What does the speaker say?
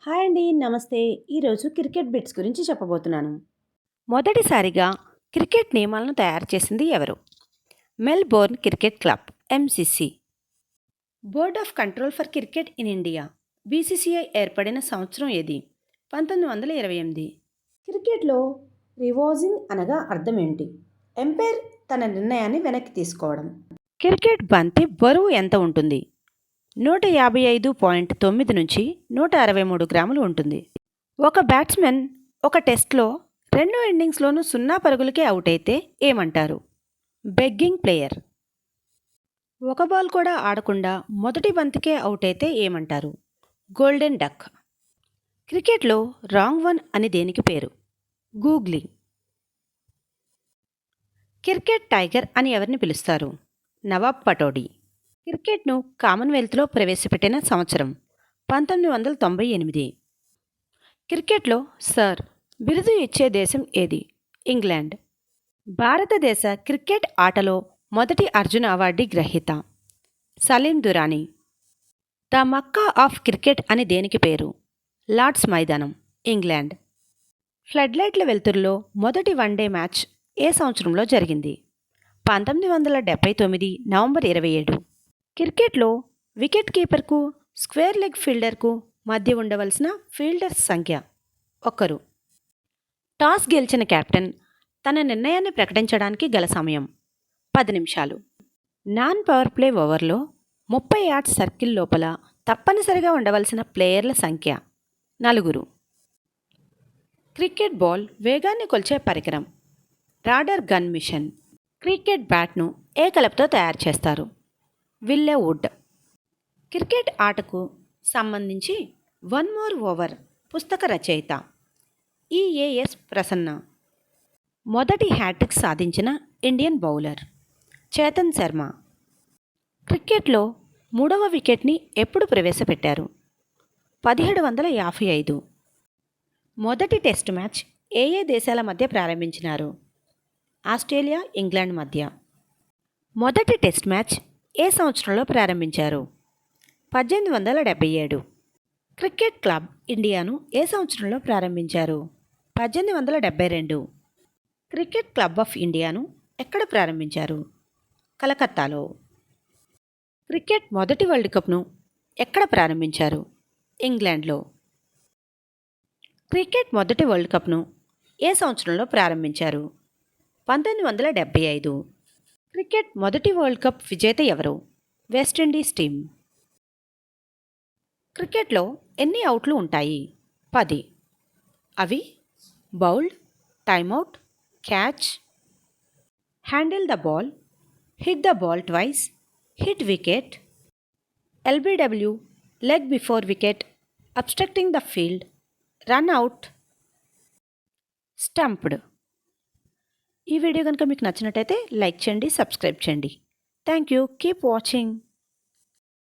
Hi అండి నమస్తే. ఈరోజు క్రికెట్ బిట్స్ గురించి చెప్పబోతున్నాను. మొదటిసారిగా క్రికెట్ నియమాలను తయారు చేసింది ఎవరు? Melbourne cricket club MCC board of control for cricket in India BCCI ఏర్పడిన సంవత్సరం ఏది? పంతొమ్మిది వందల ఇరవై ఎనిమిది. క్రికెట్లో రివాజింగ్ అనగా అర్థం ఏంటి ఎంపైర్ తన నిర్ణయాన్ని వెనక్కి తీసుకోవడం. క్రికెట్ బంతి బరువు ఎంత ఉంటుంది? నూట యాభై ఐదు పాయింట్ తొమ్మిది నుంచి నూట అరవై మూడు గ్రాములు ఉంటుంది. ఒక బ్యాట్స్మెన్ ఒక టెస్ట్లో రెండు ఇన్నింగ్స్లోనూ సున్నా పరుగులకే అవుట్ అయితే ఏమంటారు? Begging player. ఒక బాల్ కూడా ఆడకుండా మొదటి బంతికే అవుట్ అయితే ఏమంటారు? Golden duck. క్రికెట్లో రాంగ్ వన్ అని దేనికి పేరు? గూగ్లింగ్ క్రికెట్ టైగర్ అని ఎవరిని పిలుస్తారు? నవాబ్ పటోడీ. క్రికెట్ను కామన్వెల్త్లో ప్రవేశపెట్టిన సంవత్సరం పంతొమ్మిది వందల తొంభై ఎనిమిది. క్రికెట్లో సర్ బిరుదు ఇచ్చే దేశం ఏది? ఇంగ్లాండ్. భారతదేశ క్రికెట్ ఆటలో మొదటి అర్జున అవార్డు గ్రహీత Salim Durani. The Mecca of cricket అని దేనికి పేరు? లార్డ్స్ మైదానం ఇంగ్లాండ్. ఫ్లడ్లైట్ల వెలుతురులో మొదటి వన్డే మ్యాచ్ ఏ సంవత్సరంలో జరిగింది? పంతొమ్మిది వందల డెబ్బై తొమ్మిది నవంబర్ ఇరవై ఏడు. క్రికెట్లో వికెట్ కీపర్కు స్క్వేర్ లెగ్ ఫీల్డర్కు మధ్య ఉండవలసిన ఫీల్డర్స్ సంఖ్య ఒకరు. టాస్ గెలిచిన కెప్టెన్ తన నిర్ణయాన్ని ప్రకటించడానికి గల సమయం పది నిమిషాలు. నాన్ పవర్ ప్లే ఓవర్లో ముప్పై యాడ్ సర్కిల్ లోపల తప్పనిసరిగా ఉండవలసిన ప్లేయర్ల సంఖ్య నలుగురు. క్రికెట్ బాల్ వేగాన్ని కొలిచే పరికరం రాడర్ గన్ మిషన్. క్రికెట్ బ్యాట్ను ఏ కలపతో తయారు చేస్తారు? విల్లెవుడ్ క్రికెట్ ఆటకు సంబంధించి వన్ మోర్ ఓవర్ పుస్తక రచయిత ఈఏఎస్ ప్రసన్న. మొదటి హ్యాట్రిక్ సాధించిన ఇండియన్ బౌలర్ చేతన్ శర్మ. క్రికెట్లో మూడవ వికెట్ని ఎప్పుడు ప్రవేశపెట్టారు? పదిహేడు వందల యాభై ఐదు. మొదటి టెస్ట్ మ్యాచ్ ఏ ఏ దేశాల మధ్య ప్రారంభించినారు? ఆస్ట్రేలియా ఇంగ్లాండ్ మధ్య. మొదటి టెస్ట్ మ్యాచ్ ఏ సంవత్సరంలో ప్రారంభించారు? పద్దెనిమిది వందల డెబ్బై ఏడు. క్రికెట్ క్లబ్ ఇండియాను ఏ సంవత్సరంలో ప్రారంభించారు? పద్దెనిమిది వందల డెబ్బై రెండు. క్రికెట్ క్లబ్ ఆఫ్ ఇండియాను ఎక్కడ ప్రారంభించారు? కలకత్తాలో. క్రికెట్ మొదటి వరల్డ్ కప్ను ఎక్కడ ప్రారంభించారు? ఇంగ్లాండ్లో. క్రికెట్ మొదటి వరల్డ్ కప్ను ఏ సంవత్సరంలో ప్రారంభించారు? పంతొమ్మిది వందల డెబ్బై ఐదు. క్రికెట్ మొదటి వరల్డ్ కప్ విజేత ఎవరు? West Indies team. క్రికెట్లో ఎన్ని అవుట్లు ఉంటాయి? పది. అవి? Bowled time out catch handle the ball hit the ball twice hit wicket LBW leg before wicket obstructing the field run out stumped. ఈ వీడియో కనుక మీకు నచ్చినట్టయితే లైక్ చేయండి సబ్స్క్రైబ్ చేయండి. Thank you keep watching